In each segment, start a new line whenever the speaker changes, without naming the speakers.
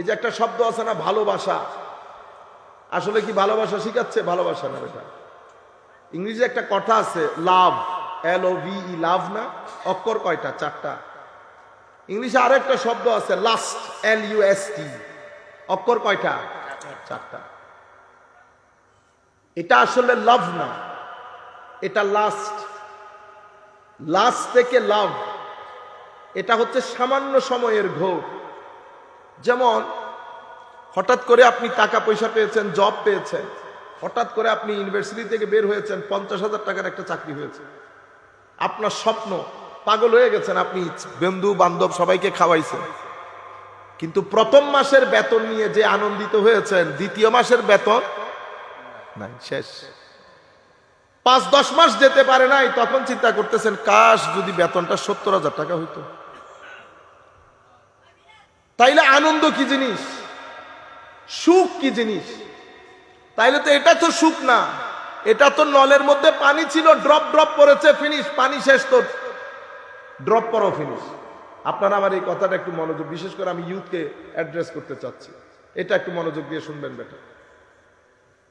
এই যে একটা শব্দ আছে না, ভালোবাসা। আসলে কি ভালোবাসা শিখাচ্ছে? ভালোবাসা না বেটা। ইংরেজি একটা কথা আছে, লাভ এল ও ভি ই লাভ না, অক্ষর কয়টা? চারটা। ইংলিশে আরেকটা শব্দ আছে last L U S T অক্ষর কয়টা? চারটা। এটা আসলে লাভ না, এটা লাস্ট লাস্ট থেকে লাভ, এটা হচ্ছে সামান্য সময়ের ঘোর। যেমন, হঠাৎ করে আপনি টাকা পয়সা পেয়েছেন জব পেয়েছেন, হঠাৎ করে আপনি ইউনিভার্সিটি থেকে বের হয়েছেন, পঞ্চাশ হাজার টাকার একটা চাকরি হয়েছে। আপনার স্বপ্ন, পাগল হয়ে গেছেন, আপনি বন্ধু, বান্ধব সবাইকে খাওয়াইছেন। কিন্তু প্রথম মাসের বেতন নিয়ে যে আনন্দিত হয়েছেন, দ্বিতীয় মাসের বেতন নাই, শেষ। পাঁচ দশ মাস যেতে পারে নাই, তখন চিন্তা করতেছেন, কাশ, যদি বেতনটা সত্তর হাজার টাকা হইতো। তাইলে আনন্দ কি জিনিস? সুখ কি জিনিস? তাইলে তো এটা তো সুখ না। এটা তো নলের মধ্যে পানি ছিল ড্রপ ড্রপ পড়েছে ফিনিশ পানি শেষ তো ড্রপ করো ফিনিশ আপনারা আমার এই কথাটা একটু মনোযোগ, বিশেষ করে আমি ইউথকে অ্যাড্রেস করতে চাচ্ছি। এটা একটু মনোযোগ দিয়ে শুনবেন বেটা।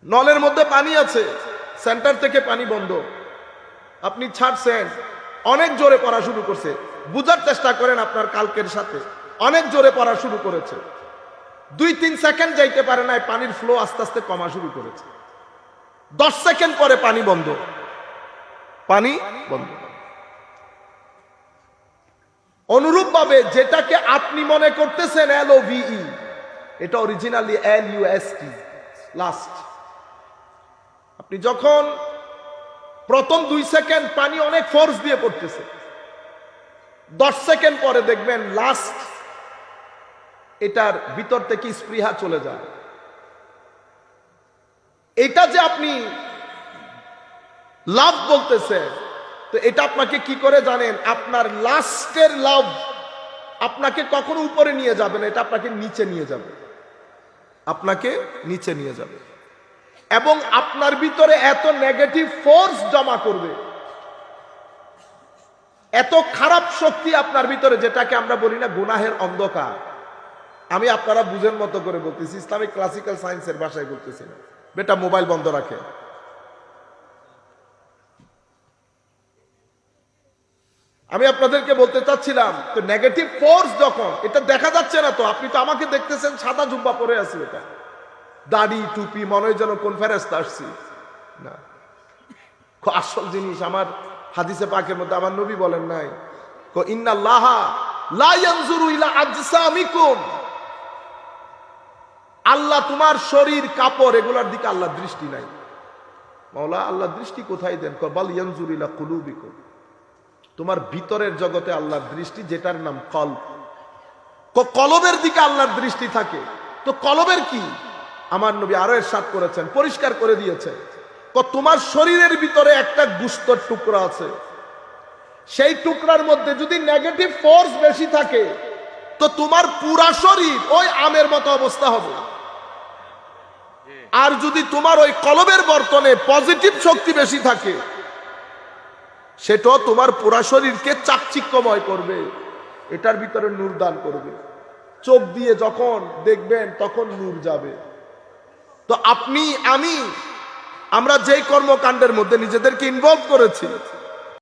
নলের মধ্যে পানি আছে সেন্টার থেকে পানি বন্ধ। আপনি ছাড়ছেন, অনেক জোরে পড়া শুরু করছে। বুঝার চেষ্টা করেন আপনার কালকের সাথে। অনেক জোরে পড়া শুরু করেছে। দুই তিন সেকেন্ড যাইতে পারে না পানির ফ্লো আস্তে আস্তে কমা শুরু করেছে। দশ সেকেন্ড পরে পানি বন্ধ। পানি বন্ধ। অনুরূপ ভাবে যেটাকে আপনি মনে করতেছেন এল ও ভিই এটা অরিজিনালি এল টি লাস্ট আপনি যখন প্রথম দুই সেকেন্ড পানি অনেক ফোর্স দিয়ে পড়তেছে, দশ সেকেন্ড পরে দেখবেন লাস্ট এটার ভিতর থেকে স্পৃহা চলে যায়। এটা যে আপনি লাভ বলতেছে, তো এটা আপনাকে কি করে জানেন? আপনার লাস্টের লাভ আপনাকে কখনো উপরে নিয়ে যাবে না, এটা আপনাকে নিচে নিয়ে যাবে। আপনাকে নিচে নিয়ে যাবে। এবং আপনার ভিতরে এত নেগেটিভ ফোর্স জমা করবে, এত খারাপ শক্তি আপনার ভিতরে, যেটাকে আমরা বলি না, গুনাহের অন্ধকার। আমি আপনারা বুঝের মতো করে বলতেছি, ইসলামিক ক্লাসিক্যাল সায়েন্সের ভাষায় বলতেছি। না বেটা মোবাইল বন্ধ রাখে। আমি আপনাদেরকে বলতে চাচ্ছিলাম, তো নেগেটিভ ফোর্স যখন, এটা দেখা যাচ্ছে না তো, আপনি তো আমাকে দেখতেছেন, সাদা জুব্বা পরে আছি এটা। দাড়ি, টুপি, মনে হয় যেন কোন আসছি। না। আসল জিনিস আমার হাদিসে পাকের মধ্যে আমার নবী বলেন নাই। ইন্না লাহা লা ইয়ানজুরু ইলা আজসামিকুম। আল্লাহ তোমার শরীর, কাপড় এগুলোর দিকে আল্লাহ দৃষ্টি নাই। মাওলা আল্লাহ দৃষ্টি কোথায় দেন? কবাল ইলা তোমার ভিতরের জগতে আল্লাহর দৃষ্টি, যেটার নাম কল। কলবের দিকে আল্লাহর দৃষ্টি থাকে। তো কলবের কি? আমার নবী আরও এরশাদ করেছেন, পরিষ্কার করে দিয়েছে তোমার শরীরের ভিতরে একটা গুস্তর টুকরা আছে। সেই টুকরার মধ্যে যদি নেগেটিভ ফোর্স বেশি থাকে, তো তোমার পুরা শরীর ওই আমের মতো অবস্থা হবে। আর যদি তোমার ওই কলবের বর্তনে পজিটিভ শক্তি বেশি থাকে, সেটাও তোমার পুরা শরীরকে চাকচিক্যময় করবে, এটার ভিতরে নূর দান করবে। চোখ দিয়ে যখন দেখবেন, তখন নূর যাবে। তো আপনি, আমি, আমরা যেই কর্মকাণ্ডের মধ্যে নিজেদেরকে ইনভলভ করেছি